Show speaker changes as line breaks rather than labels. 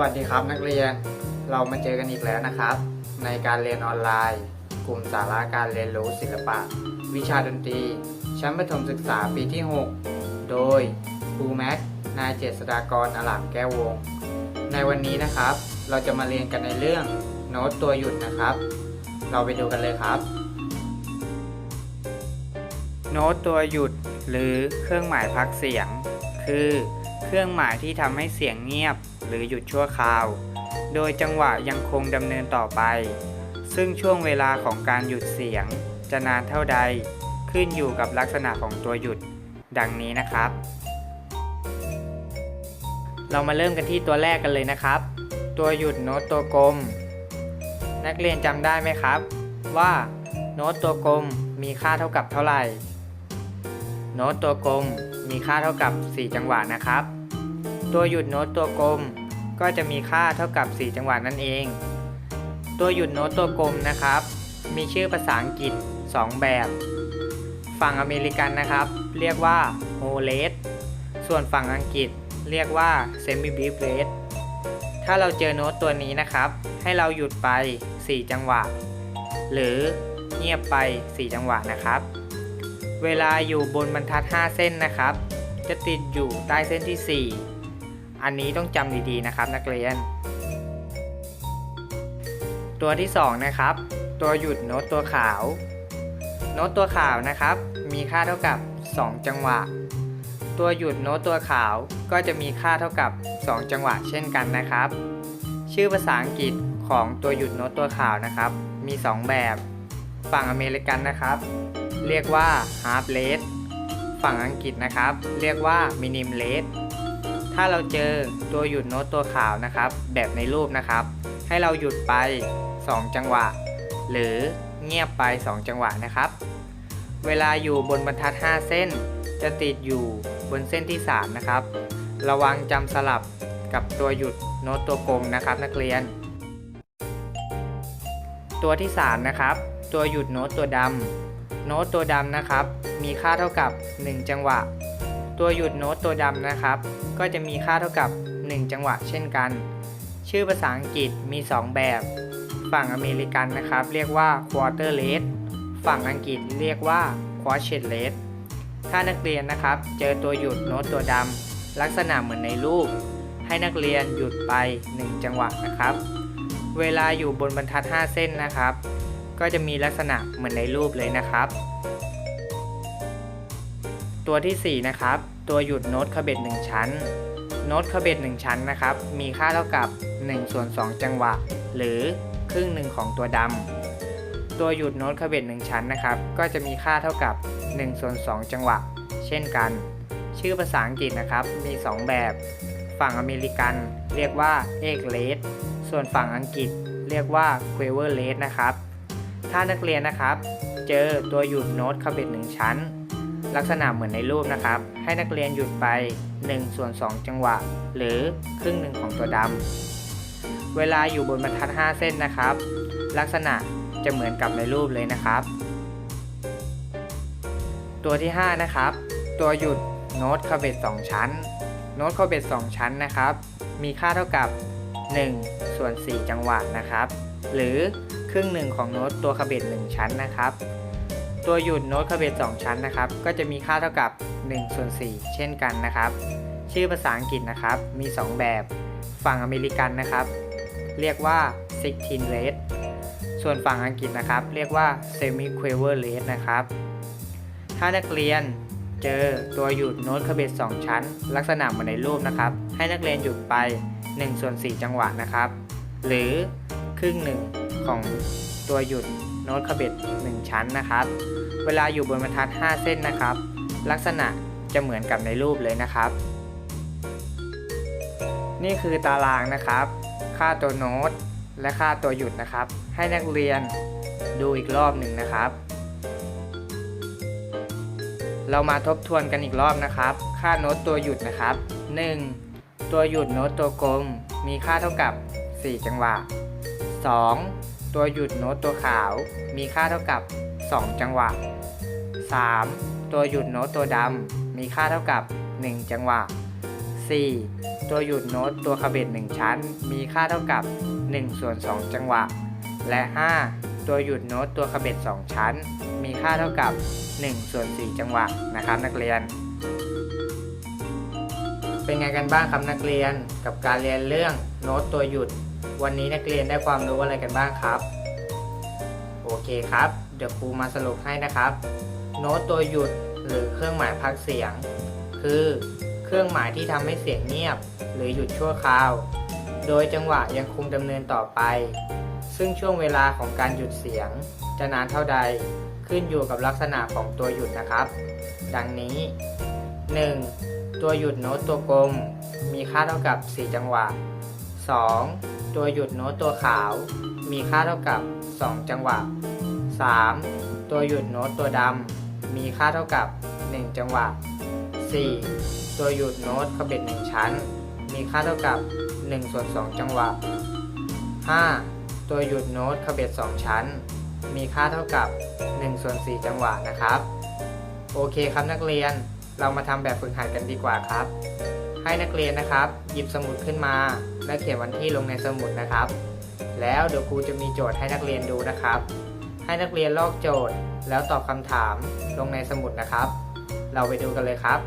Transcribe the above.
วัสดีครับนักเรียนเรามาเจอกันอีกแล้วนะครับ ในการเรียนออนไลน์ กลุ่มสาระการเรียนรู้ศิลปะ วิชาดนตรี ชั้นประถมศึกษาปีที่ 6 โดยครูแม็กนายเจษฎากรอลามแก้ววง ในวันนี้นะครับ เราจะมาเรียนกันในเรื่องโน้ตตัวหยุดนะครับ เราไปดูกันเลยครับ โน้ตตัวหยุดหรือเครื่องหมายพักเสียง คือ เครื่องหมายที่ทำให้เสียงเงียบ หรือหยุดชั่วคราว โดยจังหวะยังคงดำเนินต่อไป ซึ่งช่วงเวลาของการหยุดเสียง จะนานเท่าใด ขึ้นอยู่กับลักษณะของตัวหยุด ดังนี้นะครับ เรามาเริ่มกันที่ตัวแรกกันเลยนะครับ ตัวหยุดโน้ตตัวกลม นักเรียนจำได้ไหมครับ ว่าโน้ตตัวกลมมีค่าเท่ากับเท่าไหร่ โน้ตตัวกลมมีค่าเท่ากับ 4 จังหวะนะครับ ตัวหยุดโน้ตตัวกลม ก็จะมีค่าเท่ากับ 4 จังหวะนั่นเอง ตัวหยุดโน้ตตัวกลมนะครับ มีชื่อภาษาอังกฤษ 2 แบบ ฝั่งอเมริกันนะครับ เรียกว่า whole rate ส่วนฝั่งอังกฤษเรียกว่า semi beat rate ถ้าเราเจอโน้ตตัวนี้นะครับ ให้เราหยุดไป 4 จังหวะ หรือเงียบไป 4 จังหวะนะครับ เวลาอยู่บนบรรทัด 5 เส้นนะครับ จะติดอยู่ใต้เส้นที่ 4 อันนี้ต้องจำดีๆนะครับนักเรียน ตัวที่ 2 นะครับ ตัวหยุดโน้ตตัวขาว โน้ตตัวขาวนะครับ มีค่าเท่ากับ 2 จังหวะ ตัวหยุดโน้ตตัวขาวก็จะมีค่าเท่ากับ 2 จังหวะเช่นกันนะครับ ชื่อภาษาอังกฤษของตัวหยุดโน้ตตัวขาวนะครับ มี 2 แบบ ฝั่งอเมริกันนะครับ เรียกว่า half rate ฝั่งอังกฤษนะครับ เรียกว่า minim rate ถ้าเราเจอตัวหยุดโน้ตตัวขาวนะครับ แบบในรูปนะครับ ให้เราหยุดไป 2 จังหวะ หรือเงียบไป 2 จังหวะนะครับ เวลาอยู่บนบรรทัด 5 เส้น จะติดอยู่บนเส้นที่ 3 นะครับ ระวังจำสลับกับตัวหยุดโน้ตตัวกลมนะครับนักเรียน ตัวที่ 3 นะครับ ตัวหยุดโน้ตตัวดำโน้ตตัวดำนะครับ มีค่าเท่ากับ 1 จังหวะ ตัวหยุดโน้ตตัวดำนะครับ ก็จะมีค่าเท่ากับ 1 จังหวะเช่นกัน ชื่อภาษาอังกฤษมี 2 แบบ ฝั่งอเมริกันนะครับ เรียกว่า quarter rate ฝั่งอังกฤษเรียกว่า quartet rate ถ้านักเรียนนะครับ เจอตัวหยุดโน้ตตัวดำลักษณะเหมือนในรูป ให้นักเรียนหยุดไป 1 จังหวะนะครับ เวลาอยู่บนบรรทัด 5 เส้นนะครับ ก็จะมีลักษณะเหมือนในรูปเลยนะครับ ตัวทีสี่ 4 นะครับ ตัวหยุดโน้ตขบเบ็ด1ชั้น โน้ตขบเบ็ด1ชั้นนะครับ มีค่าเท่ากับ1ส่วน2จังหวะ หรือครึ่งหนึ่งของตัวดำ ตัวหยุดโน้ตขบเบ็ด1ชั้นนะครับ ก็จะมีค่าเท่ากับ1ส่วน2จังหวะ เช่นกัน ชื่อภาษาอังกฤษนะครับ มี 2 แบบ ฝั่งอเมริกัน เรียกว่าเอกเลสส่วนฝั่งอังกฤษเรียกว่า q u a v e r l a t e นะครับ ถ้านักเรียนนะครับ เจอตัวหยุดโน้ตขบเบ็ด1ชั้น ลักษณะเหมือนในรูปนะครับ ให้นักเรียนหยุดไป1ส่วน2จังหวะ หรือครึ่งหนึ่งของตัวดำเวลาอยู่บนบรรทัด 5 เส้นนะครับ ลักษณะจะเหมือนกับในรูปเลยนะครับ ตัวที่ 5 นะครับ ตัวหยุดโน้ตขบเบ็ด2ชั้น โน้ตขบเบ็ด2ชั้นนะครับ มีค่าเท่ากับ 1 ส่วน 4 จังหวะนะครับ หรือครึ่งหนึ่งของโน้ตตัวขบเบ็ด1ชั้นนะครับ ตัวหยุดโน้ตขบเบ็ด2ชั้นนะครับ ก็จะมีค่าเท่ากับ1ส่วน4เช่นกันนะครับ ชื่อภาษาอังกฤษนะครับ มี 2 แบบ ฝั่งอเมริกันนะครับ เรียกว่า 16 rate ส่วนฝั่งอังกฤษนะครับ เรียกว่า semi quaver rate นะครับ ถ้านักเรียนเจอตัวหยุดโน้ตขบเบ็ด2ชั้น ลักษณะเหมือนในรูปนะครับ ให้นักเรียนหยุดไป1ส่วน4จังหวะนะครับ หรือครึ่งหนึ่งของตัวหยุดโน้ตขบเบ็ด1ชั้นนะครับ เวลาอยู่บนบรรทัด 5 เส้นนะครับ ลักษณะจะเหมือนกับในรูปเลยนะครับ นี่คือตารางนะครับ ค่าตัวโน้ตและค่าตัวหยุดนะครับ ให้นักเรียนดูอีกรอบหนึ่งนะครับ เรามาทบทวนกันอีกรอบนะครับ ค่าโน้ตตัวหยุดนะครับ 1. ตัวหยุดโน้ตตัวกลม มีค่าเท่ากับ 4 จังหวะ 2. ตัวหยุดโน้ตตัวขาว มีค่าเท่ากับ 2 จังหวะ 3. ตัวหยุดโน้ตตัวดำมีค่าเท่ากับ 1 จังหวะ 4. ตัวตัวหยุดโน้ตตัวคาเบต1ชั้น มีค่าเท่ากับ1ส่วน2จังหวะ และ 5 ตัวหยุดโน้ตตัวคาเบต2ชั้น มีค่าเท่ากับ1ส่วน4จังหวะนะครับนักเรียน เป็นไงกันบ้างครับนักเรียนกับการเรียนเรื่องโน้ตตัวหยุด วันนี้นักเรียนได้ความรู้อะไรกันบ้างครับ เคครับ เดี๋ยวครูมาสรุปให้นะครับ โน้ตตัวหยุดหรือเครื่องหมายพักเสียง คือเครื่องหมายที่ทำให้เสียงเงียบ หรือหยุดชั่วคราว โดยจังหวะยังคงดำเนินต่อไป ซึ่งช่วงเวลาของการหยุดเสียง จะนานเท่าใดขึ้นอยู่กับลักษณะของตัวหยุดนะครับ ดังนี้ 1. ตัวหยุดโน้ตตัวกลม มีค่าเท่ากับ 4 จังหวะ 2. ตัวหยุดโน้ตตัวขาว มีค่าเท่ากับ 2 จังหวะ 3. ตัวหยุดโน้ตตัวดำมีค่าเท่ากับ 1 จังหวะ 4. ตัวหยุดโน้ตขบเบ็ด1ชั้น มีค่าเท่ากับ1ส่วน2จังหวะ 5. ตัวหยุดโน้ตขบเบ็ด2ชั้น มีค่าเท่ากับ1ส่วน4จังหวะนะครับ โอเคครับนักเรียน เรามาทำแบบฝึกหัดกันดีกว่าครับ ให้นักเรียนนะครับ หยิบสมุดขึ้นมา และเขียนวันที่ลงในสมุดนะครับ แล้วเดี๋ยวครูจะมีโจทย์ให้นักเรียนดูนะครับ ให้นักเรียนลอกโจทย์ แล้วตอบคำถามลงในสมุดนะครับ เราไปดูกันเลยครับ